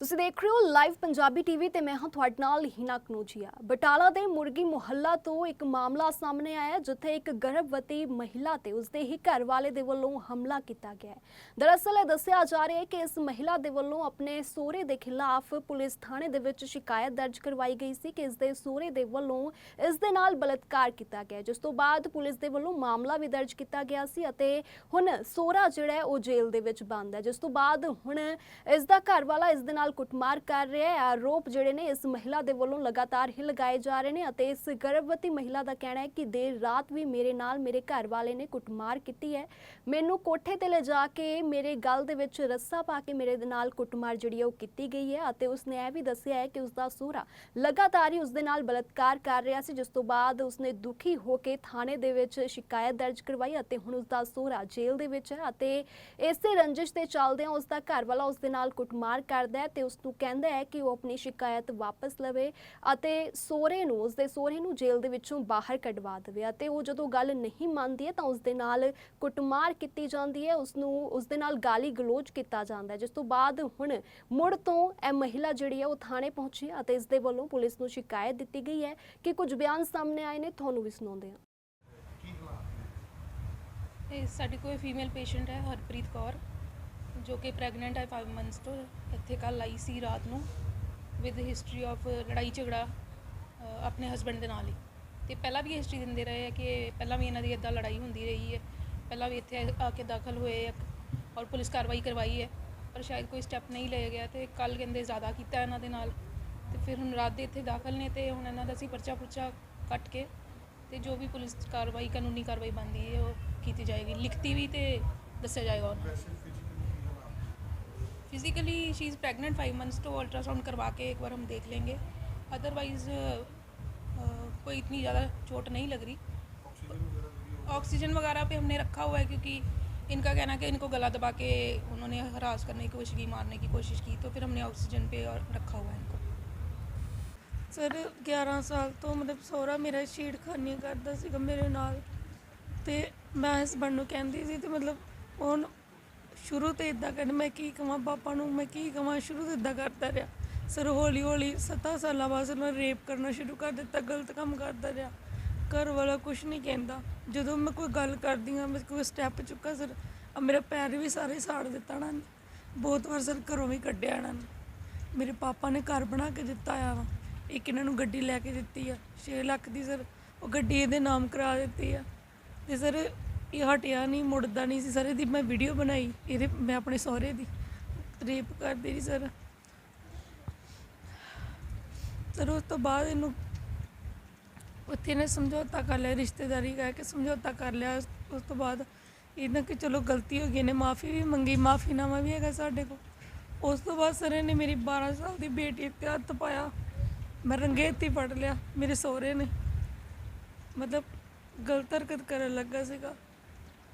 ਤੁਸੀਂ ਦੇਖ ਰਹੇ ਹੋ ਲਾਈਵ ਪੰਜਾਬੀ ਟੀਵੀ ਤੇ ਮੈਂ ਹਾਂ ਤੁਹਾਡੇ ਨਾਲ ਹੀਨਾ ਕਨੂਜੀਆ ਬਟਾਲਾ ਦੇ ਮੁਰਗੀ ਮੁਹੱਲਾ ਤੋਂ ਇੱਕ ਮਾਮਲਾ ਸਾਹਮਣੇ ਆਇਆ ਜਿੱਥੇ ਇੱਕ ਗਰਭਵਤੀ ਮਹਿਲਾ ਤੇ ਉਸਦੇ ਹੀ ਘਰ ਵਾਲੇ ਦੇ ਵੱਲੋਂ ਹਮਲਾ ਕੀਤਾ ਗਿਆ ਹੈ। ਦਰਅਸਲ ਇਹ ਦੱਸਿਆ ਜਾ ਰਿਹਾ ਹੈ ਕਿ ਇਸ ਮਹਿਲਾ ਦੇ ਵੱਲੋਂ ਆਪਣੇ ਸਹੁਰੇ ਦੇ ਖਿਲਾਫ ਪੁਲਿਸ ਥਾਣੇ ਦੇ ਵਿੱਚ ਸ਼ਿਕਾਇਤ ਦਰਜ ਕਰਵਾਈ ਗਈ ਸੀ ਕਿ ਇਸ ਦੇ ਸਹੁਰੇ ਦੇ ਵੱਲੋਂ ਇਸ ਦੇ ਨਾਲ ਬਲਾਤਕਾਰ ਕੀਤਾ ਗਿਆ ਜਿਸ ਤੋਂ ਬਾਅਦ ਪੁਲਿਸ ਦੇ ਵੱਲੋਂ ਮਾਮਲਾ ਵੀ ਦਰਜ ਕੀਤਾ ਗਿਆ ਸੀ ਅਤੇ ਹੁਣ ਸਹੁਰਾ ਜਿਹੜਾ ਉਹ ਜੇਲ੍ਹ ਦੇ ਵਿੱਚ ਬੰਦ ਹੈ। ਜਿਸ ਤੋਂ ਬਾਅਦ ਹੁਣ ਇਸ ਦਾ ਘਰ ਵਾਲਾ ਇਸ ਦੇ ਨਾਲ ਕੁੱਟਮਾਰ ਕਰ ਰਿਹਾ ਹੈ। ਆਰੋਪ ਜਿਹੜੇ ਨੇ ਇਸ ਮਹਿਲਾ ਦੇ ਵੱਲੋਂ ਲਗਾਤਾਰ ਹੀ ਲਗਾਏ ਜਾ ਰਹੇ ਨੇ ਅਤੇ ਇਸ ਗਰਭਵਤੀ ਮਹਿਲਾ ਦਾ ਕਹਿਣਾ ਹੈ ਕਿ ਦੇਰ ਰਾਤ ਵੀ ਮੇਰੇ ਨਾਲ ਮੇਰੇ ਘਰ ਵਾਲੇ ਨੇ ਕੁੱਟਮਾਰ ਕੀਤੀ ਹੈ। ਮੈਨੂੰ ਕੋਠੇ ਤੇ ਲਿਜਾ ਕੇ ਮੇਰੇ ਗਲ ਦੇ ਵਿੱਚ ਰੱਸਾ ਪਾ ਕੇ ਮੇਰੇ ਨਾਲ ਕੁੱਟਮਾਰ ਜਿਹੜੀ ਉਹ ਕੀਤੀ ਗਈ ਹੈ ਅਤੇ ਉਸਨੇ ਇਹ ਵੀ ਦੱਸਿਆ ਹੈ ਕਿ ਉਸਦਾ ਦਾ ਲਗਾਤਾਰ ਹੀ ਉਸਦੇ ਨਾਲ ਬਲਾਤਕਾਰ ਕਰ ਰਿਹਾ ਸੀ, ਜਿਸ ਤੋਂ ਬਾਅਦ ਉਸਨੇ ਦੁਖੀ ਹੋ ਕੇ ਥਾਣੇ ਦੇ ਵਿੱਚ ਸ਼ਿਕਾਇਤ ਦਰਜ ਕਰਵਾਈ ਅਤੇ ਹੁਣ ਉਸਦਾ ਦਾ ਜੇਲ੍ਹ ਦੇ ਵਿੱਚ ਹੈ ਅਤੇ ਇਸੇ ਰੰਜਿਸ਼ ਦੇ ਚੱਲਦਿਆਂ ਉਸਦਾ ਘਰ ਵਾਲਾ ਉਸਦੇ ਨਾਲ ਕੁੱਟਮਾਰ ਕਰਦਾ ਹੈ ਤੇ ਉਸ ਨੂੰ ਕਹਿੰਦਾ ਹੈ ਕਿ ਉਹ ਆਪਣੀ ਸ਼ਿਕਾਇਤ ਵਾਪਸ ਲਵੇ ਅਤੇ ਸਹੁਰੇ ਨੂੰ ਉਸ ਦੇ ਸਹੁਰੇ ਨੂੰ ਜੇਲ੍ਹ ਦੇ ਵਿੱਚੋਂ ਬਾਹਰ ਕਢਵਾ ਦੇਵੇ ਅਤੇ ਉਹ ਜਦੋਂ ਗੱਲ ਨਹੀਂ ਮੰਨਦੀ ਹੈ ਤਾਂ ਉਸ ਦੇ ਨਾਲ ਕੁੱਟਮਾਰ ਕੀਤੀ ਜਾਂਦੀ ਹੈ ਉਸ ਨੂੰ ਉਸ ਦੇ ਨਾਲ ਗਾਲੀ ਗਲੋਚ ਕੀਤਾ ਜਾਂਦਾ ਹੈ ਜਿਸ ਤੋਂ ਬਾਅਦ ਹੁਣ ਮੁੜ ਤੋਂ ਇਹ ਮਹਿਲਾ ਜਿਹੜੀ ਹੈ ਉਹ ਥਾਣੇ ਪਹੁੰਚੀ ਅਤੇ ਇਸ ਦੇ ਵੱਲੋਂ ਪੁਲਿਸ ਨੂੰ ਸ਼ਿਕਾਇਤ ਦਿੱਤੀ ਗਈ ਹੈ ਕਿ ਕੁਝ ਬਿਆਨ ਸਾਹਮਣੇ ਆਏ ਨੇ ਤੁਹਾਨੂੰ ਵੀ ਸੁਣਾਉਂਦੇ ਹਾਂ? ਇਹ ਸਾਡੇ ਕੋਲ ਫੀਮੇਲ ਪੇਸ਼ੈਂਟ ਹੈ ਹਰਪ੍ਰੀਤ ਕੌਰ। ਜੋ ਕਿ ਪ੍ਰੈਗਨੈਂਟ ਹੈ 5 ਮੰਥਸ ਤੋਂ, ਇੱਥੇ ਕੱਲ ਆਈ ਸੀ ਰਾਤ ਨੂੰ ਵਿਦ ਹਿਸਟਰੀ ਆਫ ਲੜਾਈ ਝਗੜਾ ਆਪਣੇ ਹਸਬੰਡ ਦੇ ਨਾਲ ਹੀ। ਤੇ ਪਹਿਲਾਂ ਵੀ ਹਿਸਟਰੀ ਦਿੰਦੇ ਰਹੇ ਹੈ ਕਿ ਪਹਿਲਾਂ ਵੀ ਇਹਨਾਂ ਦੀ ਇਦਾਂ ਲੜਾਈ ਹੁੰਦੀ ਰਹੀ ਹੈ। ਪਹਿਲਾਂ ਵੀ ਇੱਥੇ ਆ ਕੇ ਦਾਖਲ ਹੋਏ ਹੈ ਔਰ ਪੁਲਿਸ ਕਾਰਵਾਈ ਕਰਵਾਈ ਹੈ, ਪਰ ਸ਼ਾਇਦ ਕੋਈ ਸਟੈਪ ਨਹੀਂ ਲਿਆ ਗਿਆ ਤੇ ਕੱਲ ਕਹਿੰਦੇ ਜ਼ਿਆਦਾ ਕੀਤਾ ਇਹਨਾਂ ਦੇ ਨਾਲ। ਤੇ ਫਿਰ ਹੁਣ ਰਾਤ ਦੇ ਇੱਥੇ ਦਾਖਲ ਨੇ ਤੇ ਹੁਣ ਇਹਨਾਂ ਦਾ ਅਸੀਂ ਪਰਚਾ ਪੁਰਚਾ ਕੱਟ ਕੇ ਤੇ ਜੋ ਵੀ ਪੁਲਿਸ ਕਾਰਵਾਈ ਕਾਨੂੰਨੀ ਕਾਰਵਾਈ ਬਣਦੀ ਹੈ ਉਹ ਕੀਤੀ ਜਾਏਗੀ। ਲਿਖਤੀ ਵੀ ਤੇ ਦੱਸਿਆ ਜਾਏਗਾ ਉਹਨਾਂ। physically she is pregnant 5 months तो अल्ट्रासाउंड करवा के एक बार हम देख लेंगे अदरवाइज कोई इतनी ज़्यादा चोट नहीं लग रही ऑक्सीजन वगैरह पे हमने रखा हुआ है क्योंकि इनका कहना है कि इनको गला दबा के उन्होंने हरास करने की कोशिश की मारने की कोशिश की तो फिर हमने ऑक्सीजन पे और रखा हुआ है इनको ਸਰ 11 ਸਾਲ ਤੋਂ ਮਤਲਬ ਸਹੁਰਾ ਮੇਰਾ ਛੇੜਖਾਨੀਆਂ ਕਰਦਾ ਸੀਗਾ ਮੇਰੇ ਨਾਲ ਤੇ ਮੈਂ ਹਸਬੰਡ ਨੂੰ ਕਹਿੰਦੀ ਸੀ ਤੇ ਮਤਲਬ ਹੁਣ ਸ਼ੁਰੂ ਤੋਂ ਇਦਾਂ ਕਰ, ਮੈਂ ਕੀ ਕਹਾਂ ਪਾਪਾ ਨੂੰ, ਮੈਂ ਕੀ ਕਹਾਂ ਸ਼ੁਰੂ ਤੋਂ ਇਦਾਂ ਕਰਦਾ ਰਿਹਾ। ਸਰ, ਹੌਲੀ ਹੌਲੀ 7 ਸਾਲਾਂ ਬਾਅਦ ਮੈਂ ਰੇਪ ਕਰਨਾ ਸ਼ੁਰੂ ਕਰ ਦਿੱਤਾ, ਗਲਤ ਕੰਮ ਕਰਦਾ ਰਿਹਾ। ਘਰ ਵਾਲਾ ਕੁਝ ਨਹੀਂ ਕਹਿੰਦਾ। ਜਦੋਂ ਮੈਂ ਕੋਈ ਗੱਲ ਕਰਦੀ ਹਾਂ, ਮੈਂ ਕੋਈ ਸਟੈਪ ਚੁੱਕਾ ਸਰ ਮੇਰਾ ਪੈਰ ਵੀ ਸਾਰੇ ਸਾੜ ਦਿੱਤਾ ਇਹਨਾਂ ਨੇ। ਬਹੁਤ ਵਾਰ ਸਰ ਘਰੋਂ ਵੀ ਕੱਢਿਆ ਇਹਨਾਂ ਨੇ। ਮੇਰੇ ਪਾਪਾ ਨੇ ਘਰ ਬਣਾ ਕੇ ਦਿੱਤਾ ਆ ਵਾ। ਇੱਕ ਇਹਨਾਂ ਨੂੰ ਗੱਡੀ ਲੈ ਕੇ ਦਿੱਤੀ ਆ। 6 ਲੱਖ ਦੀ ਸਰ, ਉਹ ਗੱਡੀ ਇਹਦੇ ਨਾਮ ਕਰਾ ਦਿੱਤੀ ਆ। ਤੇ ਸਰ ਇਹ ਹਟਿਆ ਨਹੀਂ, ਮੁੜਦਾ ਨਹੀਂ ਸੀ ਸਰ, ਇਹਦੀ ਮੈਂ ਵੀਡੀਓ ਬਣਾਈ। ਇਹਦੇ, ਮੈਂ ਆਪਣੇ ਸਹੁਰੇ ਦੀ। ਰੇਪ ਕਰਦੀ ਰਹੀ ਸਰ। ਸਰ, ਉਸ ਤੋਂ ਬਾਅਦ ਇਹਨੂੰ ਉੱਥੇ ਨੇ ਸਮਝੌਤਾ ਕਰ ਲਿਆ, ਰਿਸ਼ਤੇਦਾਰੀ ਕਹਿ ਕੇ ਸਮਝੌਤਾ ਕਰ ਲਿਆ। ਉਸ ਤੋਂ ਬਾਅਦ ਇਹਨਾਂ ਕਿ ਚਲੋ ਗਲਤੀ ਹੋ ਗਈ ਨੇ ਮਾਫੀ ਵੀ ਮੰਗੀ ਮਾਫੀਨਾਮਾ ਵੀ ਹੈਗਾ ਸਾਡੇ ਕੋਲ। ਉਸ ਤੋਂ ਬਾਅਦ ਸਰ ਨੇ ਮੇਰੀ 12 ਸਾਲ ਦੀ ਬੇਟੀ ਉੱਤੇ ਹੱਥ ਪਾਇਆ। ਮੈਂ ਰੰਗੇ ਫੜ ਲਿਆ ਮੇਰੇ ਸਹੁਰੇ ਨੇ। ਮਤਲਬ ਗਲਤ ਹਰਕਤ ਕਰਨ ਲੱਗਾ ਸੀਗਾ।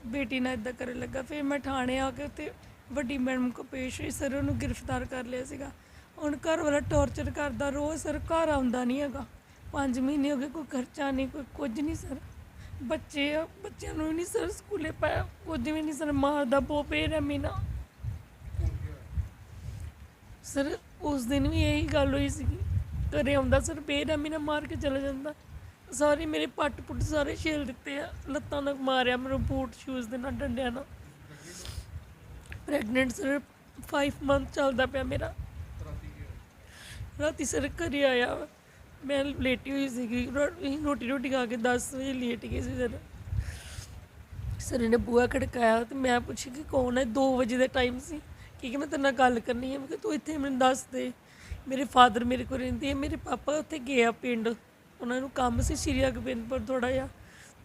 ਬੇਟੀ ਨਾਲ ਇਦਾਂ ਕਰਨ ਲੱਗਾ, ਫਿਰ ਮੈਂ ਥਾਣੇ ਆ ਕੇ ਉੱਥੇ ਵੱਡੀ ਮੈਡਮ ਕੋ ਪੇਸ਼ ਹੋਈ, ਸਰ ਉਹਨੂੰ ਗ੍ਰਿਫਤਾਰ ਕਰ ਲਿਆ ਸੀਗਾ। ਹੁਣ ਘਰ ਵਾਲਾ ਟੌਰਚਰ ਕਰਦਾ, ਰੋਜ਼ ਸਰ ਘਰ ਆਉਂਦਾ ਨਹੀਂ ਹੈਗਾ। 5 ਮਹੀਨੇ ਹੋ ਗਏ, ਕੋਈ ਖਰਚਾ ਨਹੀਂ, ਕੋਈ ਕੁਝ ਨਹੀਂ ਸਰ। ਬੱਚੇ ਆ, ਬੱਚਿਆਂ ਨੂੰ ਨਹੀਂ ਸਰ ਸਕੂਲੇ ਪਾਇਆ, ਕੁਝ ਵੀ ਨਹੀਂ ਸਰ, ਮਾਰਦਾ ਪੋਪੇ ਰਮੀਨਾ ਸਰ, ਉਸ ਦਿਨ ਵੀ ਇਹੀ ਗੱਲ ਹੋਈ ਸੀਗੀ। ਘਰੇ ਆਉਂਦਾ ਸਰ ਬੇਰਹਿਮੀ ਨਾਲ ਮਾਰ ਕੇ ਚਲਾ ਜਾਂਦਾ। ਸਾਰੇ ਮੇਰੇ ਪੱਟ ਪੁੱਟ ਸਾਰੇ ਛੇਲ ਦਿੱਤੇ ਆ, ਲੱਤਾਂ ਨਾਲ ਮਾਰਿਆ ਮੈਨੂੰ ਬੂਟ ਸ਼ੂਜ਼ ਦੇ ਨਾਲ ਡੰਡਿਆਂ ਨਾਲ। ਪ੍ਰੈਗਨੈਂਟ ਸਰ 5 ਮੰਥ ਚੱਲਦਾ ਪਿਆ ਮੇਰਾ। ਰਾਤੀ ਸਰ ਘਰੇ ਆਇਆ ਵਾ। ਮੈਂ ਲੇਟੀ ਹੋਈ ਸੀਗੀ ਰੋਟੀ ਰੋਟੀ ਖਾ ਕੇ 10 ਵਜੇ ਲੇਟ ਗਏ ਸੀ ਸਰ ਸਰ ਨੇ ਬੂਆ ਖੜਕਾਇਆ ਤੇ ਮੈਂ ਪੁੱਛੀ ਕਿ ਕੌਣ ਹੈ 2 ਵਜੇ ਦਾ ਟਾਈਮ ਸੀ। ਕਿ ਕਿ ਮੈਂ ਤੇਰੇ ਨਾਲ ਗੱਲ ਕਰਨੀ ਹੈ ਮੈਂ ਕਿ ਤੂੰ ਇੱਥੇ ਮੈਨੂੰ ਦੱਸ ਦੇ। ਮੇਰੇ ਫਾਦਰ ਮੇਰੇ ਕੋਲ ਰਹਿੰਦੇ ਆ, ਮੇਰੇ ਪਾਪਾ ਉੱਥੇ ਗਏ ਆ ਪਿੰਡ। ਉਹਨਾਂ ਨੂੰ ਕੰਮ ਸੀ ਸ਼੍ਰੀ ਅਗਬਿੰਦਪੁਰ ਥੋੜਾ ਜਿਹਾ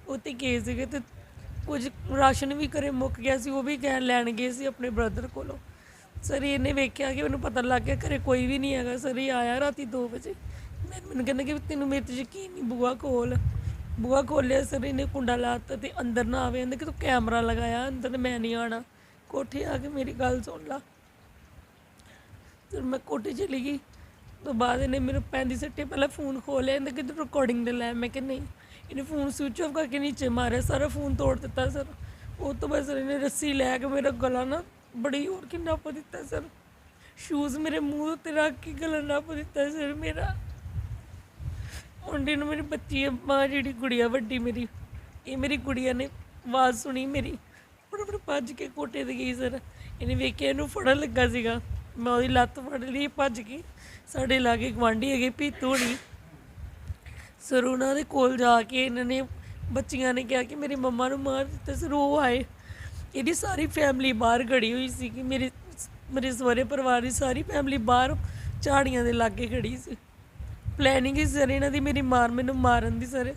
ਉੱਥੇ ਗਏ ਸੀਗੇ ਤੇ ਕੁਝ ਰਾਸ਼ਨ ਵੀ ਘਰੇ ਮੁੱਕ ਗਿਆ ਸੀ, ਉਹ ਵੀ ਕਹਿ ਲੈਣ ਗਏ ਸੀ ਆਪਣੇ ਬ੍ਰਦਰ ਕੋਲੋਂ। ਸਰ ਇਹਨੇ ਵੇਖਿਆ ਕਿ ਮੈਨੂੰ ਪਤਾ ਲੱਗ ਗਿਆ ਘਰੇ ਕੋਈ ਵੀ ਨਹੀਂ ਹੈਗਾ, ਸਰ ਇਹ ਆਇਆ ਰਾਤੀ 2 ਵਜੇ। ਮੈਨੂੰ ਕਹਿੰਦਾ ਕਿ ਤੈਨੂੰ ਮੇਰੇ ਤੇ ਯਕੀਨ ਨਹੀਂ ਬੂਆ ਕੋਲ ਬੂਆ ਖੋਲਿਆ, ਸਰ ਇਹਨੇ ਕੁੰਡਾ ਲਾਤਾ ਤੇ ਅੰਦਰ ਨਾ ਆਵੇ, ਕਹਿੰਦੇ ਕਿ ਤੂੰ ਕੈਮਰਾ ਲਗਾਇਆ, ਅੰਦਰ ਮੈਂ ਨਹੀਂ ਆਣਾ ਕੋਠੇ ਆ ਕੇ ਮੇਰੀ ਗੱਲ ਸੁਣ ਲਾ। ਫਿਰ ਮੈਂ ਕੋਠੇ ਚਲੀ ਗਈ। ਤੋਂ ਬਾਅਦ ਇਹਨੇ ਮੈਨੂੰ ਪੈਂਦੀ ਸੱਟੇ ਪਹਿਲਾਂ ਫੋਨ ਖੋਲਿਆ ਇਹਦਾ ਕਿ ਰਿਕਾਰਡਿੰਗ ਦੇ ਲੈ, ਮੈਂ ਕਿ ਨਹੀਂ। ਇਹਨੇ ਫੋਨ ਸਵਿਚ ਆਫ ਕਰਕੇ ਨੀਚੇ ਮਾਰਿਆ, ਸਾਰਾ ਫੋਨ ਤੋੜ ਦਿੱਤਾ ਸਰ। ਉਹ ਤੋਂ ਬਾਅਦ ਸਰ ਇਹਨੇ ਰੱਸੀ ਲੈ ਕੇ ਮੇਰਾ ਗਲਾ ਨਾ ਬੜੀ ਹੋਰ ਕਿੰਨਾ ਪਾ ਦਿੱਤਾ ਸਰ। ਸ਼ੂਜ਼ ਮੇਰੇ ਮੂੰਹ ਉੱਤੇ ਰੱਖ ਕੇ ਗਲਾ ਨੱਪ ਦਿੱਤਾ ਸਰ ਮੇਰਾ। ਮੁੰਡੇ ਨੂੰ ਮੇਰੀ ਬੱਚੀ ਮਾਂ ਜਿਹੜੀ ਗੁੜੀਆ ਵੱਡੀ ਮੇਰੀ, ਇਹ ਮੇਰੀ ਗੁੜੀਆ ਨੇ ਆਵਾਜ਼ ਸੁਣੀ ਮੇਰੀ। ਫਟਾਫਟ ਭੱਜ ਕੇ ਕੋਟੇ ਤੇ ਗਈ ਸਰ। ਇਹਨੇ ਵੇਖਿਆ ਇਹਨੂੰ ਫੜਨ ਲੱਗਾ ਸੀਗਾ। ਮੈਂ ਉਹਦੀ ਲੱਤ ਫੜ ਲਈ ਭੱਜ ਕੇ ਸਾਡੇ ਲਾਗੇ ਗਵਾਂਢੀ ਹੈਗੇ ਪੀਤੂ ਹੋਣੀ। ਸਰ ਉਹਨਾਂ ਦੇ ਕੋਲ ਜਾ ਕੇ ਇਹਨਾਂ ਨੇ ਬੱਚੀਆਂ ਨੇ ਕਿਹਾ ਕਿ ਮੇਰੀ ਮੰਮਾ ਨੂੰ ਮਾਰ ਦਿੱਤਾ ਸਰ ਉਹ ਆਏ। ਇਹਦੀ ਸਾਰੀ ਫੈਮਿਲੀ ਬਾਹਰ ਖੜੀ ਹੋਈ ਸੀ ਕਿ ਮੇਰੇ ਮੇਰੇ ਸਹੁਰੇ ਪਰਿਵਾਰ ਦੀ ਸਾਰੀ ਫੈਮਿਲੀ ਬਾਹਰ ਝਾੜੀਆਂ ਦੇ ਲਾਗੇ ਖੜੀ ਸੀ। ਪਲੈਨਿੰਗ ਹੀ ਸਰ ਇਹਨਾਂ ਦੀ ਮੇਰੀ ਮਾਰ ਮੈਨੂੰ ਮਾਰਨ ਦੀ ਸਰ।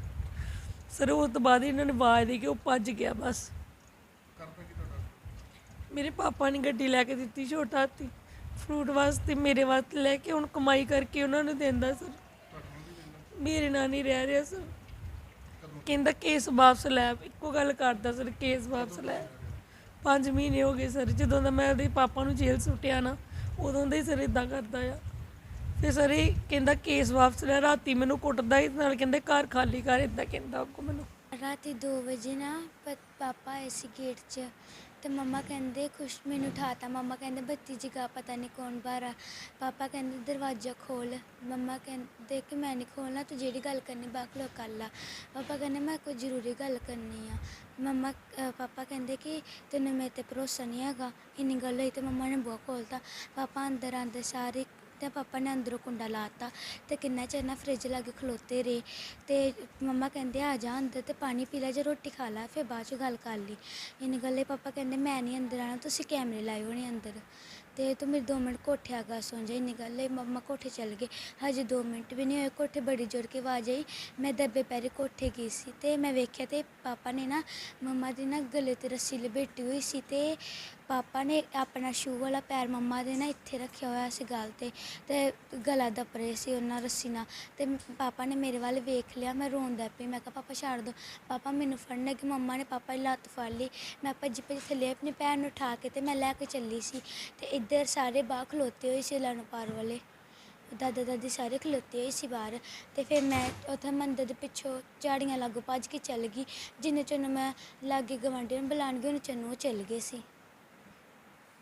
ਸਰ ਉਸ ਤੋਂ ਬਾਅਦ ਇਹਨਾਂ ਨੇ ਆਵਾਜ਼ ਦੇ ਕੇ ਉਹ ਭੱਜ ਗਿਆ ਬਸ। ਮੇਰੇ ਪਾਪਾ ਨੇ ਗੱਡੀ ਲੈ ਕੇ ਦਿੱਤੀ ਛੋਟਾ ਹਾਥੀ। ਫਰੂਟ ਵਾਸਤੇ ਮੇਰੇ ਵਾਸਤੇ ਲੈ ਕੇ ਹੁਣ ਕਮਾਈ ਕਰਕੇ ਉਹਨਾਂ ਨੂੰ ਦਿੰਦਾ ਸਰ। ਮੇਰੇ ਨਾਲ ਨਹੀਂ ਰਹਿ ਰਿਹਾ ਸਰ। ਕਹਿੰਦਾ ਕੇਸ ਵਾਪਸ ਲੈ, ਇੱਕੋ ਗੱਲ ਕਰਦਾ ਸਰ, ਕੇਸ ਵਾਪਸ ਲੈ। 5 ਮਹੀਨੇ ਹੋ ਗਏ ਸਰ, ਜਦੋਂ ਦਾ ਮੈਂ ਉਹਦੇ ਪਾਪਾ ਨੂੰ ਜੇਲ੍ਹ ਸੁੱਟਿਆ ਨਾ, ਉਦੋਂ ਦਾ ਹੀ ਸਰ ਇਦਾਂ ਕਰਦਾ ਆ। ਤੇ ਸਰ ਇਹ ਕਹਿੰਦਾ ਕੇਸ ਵਾਪਸ ਲੈ, ਰਾਤੀ ਮੈਨੂੰ ਕੁੱਟਦਾ ਹੀ ਨਾਲ ਕਹਿੰਦੇ ਘਰ ਖਾਲੀ ਕਰ ਇਦਾਂ ਕਹਿੰਦਾ ਅੱਗੋਂ ਮੈਨੂੰ। ਰਾਤੀ 2 ਵਜੇ ਨਾ ਪ- ਪਾਪਾ ਆਏ ਸੀ ਗੇਟ 'ਚ। ਤੇ ਮੰਮਾ ਕਹਿੰਦੇ ਖੁਸ਼ ਮੈਨੂੰ ਉਠਾਤਾ ਮੰਮਾ ਕਹਿੰਦੇ ਬੱਤੀ ਜਗਾ ਪਤਾ ਨਹੀਂ ਕੌਣ ਬਾਹਰ ਆ। ਪਾਪਾ ਕਹਿੰਦੇ ਦਰਵਾਜ਼ਾ ਖੋਲ। ਮੰਮਾ ਕਹਿੰਦੇ ਕਿ ਮੈਂ ਨਹੀਂ ਖੋਲਣਾ ਤੂੰ ਜਿਹੜੀ ਗੱਲ ਕਰਨੀ ਬਾਕ ਲੋ ਕਰ ਲਾ ਪਾਪਾ ਕਹਿੰਦੇ ਮੈਂ ਕੋਈ ਜ਼ਰੂਰੀ ਗੱਲ ਕਰਨੀ ਆ। ਮੰਮਾ ਅ, ਪਾਪਾ ਕਹਿੰਦੇ ਕਿ ਤੈਨੂੰ ਮੇਰੇ ਤੇ ਭਰੋਸਾ ਨਹੀਂ ਹੈਗਾ। ਇੰਨੀ ਗੱਲ ਹੋਈ ਤੇ ਮੰਮਾ ਨੇ ਬੂਹਾ ਖੋਲਤਾ ਪਾਪਾ ਅੰਦਰ ਆਂਦੇ ਸਾਰੇ ਤੇ ਪਾਪਾ ਨੇ ਅੰਦਰੋਂ ਕੁੰਡਾ ਲਾਤਾ ਤੇ ਕਿੰਨਾ ਚਿਰ ਨਾ ਫ੍ਰਿਜ ਲਾਗੇ ਖਲੋਤੇ ਰਹੇ ਤੇ ਮੰਮਾ ਕਹਿੰਦੇ ਆ ਜਾ ਅੰਦਰ ਤੇ ਪਾਣੀ ਪੀ ਲੈ, ਜੇ ਰੋਟੀ ਖਾ ਲੈ, ਫਿਰ ਬਾਅਦ ਚ ਗੱਲ ਕਰ ਲਈ। ਇੰਨੀ ਗੱਲੇ ਪਾਪਾ ਕਹਿੰਦੇ, ਮੈਂ ਨਹੀਂ ਅੰਦਰ ਆਣਾ ਤੁਸੀਂ ਕੈਮਰੇ ਲਾਏ ਹੋਣੇ ਅੰਦਰ। ਤੇ ਤੂੰ ਮੇਰੇ 2 ਮਿੰਟ ਕੋਠੇ ਆ ਗਾ ਸੌਂ ਜਾ, ਇੰਨੀ ਗੱਲ ਮੰਮਾ ਕੋਠੇ ਚੱਲ ਗਏ। ਹਜੇ 2 ਮਿੰਟ ਵੀ ਨਹੀਂ ਹੋਏ, ਕੋਠੇ ਬੜੀ ਜ਼ੋਰ ਕੇ ਆਵਾਜ਼ ਆਈ। ਮੈਂ ਦੱਬੇ ਪੈਰੀ ਕੋਠੇ ਗਈ ਸੀ ਤੇ ਮੈਂ ਵੇਖਿਆ ਤੇ ਪਾਪਾ ਨੇ ਨਾ ਮੰਮਾ ਦੀ ਨਾ ਗਲੇ ਤੇ ਰੱਸੀ ਲਪੇਟੀ ਹੋਈ ਸੀ ਤੇ ਪਾਪਾ ਨੇ ਆਪਣਾ ਸ਼ੂ ਵਾਲਾ ਪੈਰ ਮੰਮਾ ਦੇ ਨਾ ਇੱਥੇ ਰੱਖਿਆ ਹੋਇਆ ਸੀ ਗਲ ਤੇ ਤੇ ਗਲਾ ਦੱਬ ਰਹੇ ਸੀ ਉਹਨਾਂ ਰੱਸੀ ਨਾਲ। ਤੇ ਪਾਪਾ ਨੇ ਮੇਰੇ ਵੱਲ ਵੇਖ ਲਿਆ, ਮੈਂ ਰੋਣ ਲੱਗ ਪਈ, ਮੈਂ ਕਿਹਾ, ਪਾਪਾ, ਛੱਡ ਦੋ। ਪਾਪਾ ਮੈਨੂੰ ਫੜਨ ਲੱਗੇ ਮੰਮਾ ਨੇ ਪਾਪਾ ਦੀ ਲੱਤ ਫੜ ਲਈ। ਮੈਂ ਭੱਜੀ ਭੱਜ ਥੱਲੇ ਆਪਣੀ ਭੈਣ ਨੂੰ ਉਠਾ ਕੇ ਤੇ ਮੈਂ ਲੈ ਕੇ ਚੱਲੀ ਸੀ। ਤੇ ਇੱਧਰ ਸਾਰੇ ਬਾਹਰ ਖਲੋਤੇ ਹੋਏ ਸੀ ਲਣ ਪਾਰ ਵਾਲੇ। ਦਾਦਾ ਦਾਦੀ ਸਾਰੇ ਖਲੋਤੇ ਹੋਏ ਸੀ ਬਾਹਰ। ਤੇ ਫਿਰ ਮੈਂ ਉੱਥੇ ਮੰਦਰ ਦੇ ਪਿੱਛੋਂ ਝਾੜੀਆਂ ਲਾਗੂ ਭੱਜ ਕੇ ਚੱਲ ਗਈ। ਜਿੰਨੇ ਚਿਰ ਮੈਂ ਲਾਗੇ ਗਵਾਂਢੀ ਨੂੰ ਬੁਲਾਣ ਗਈ, ਉਹਨੇ ਚਿਰ ਨੂੰ ਉਹ ਚੱਲ ਗਏ ਸੀ।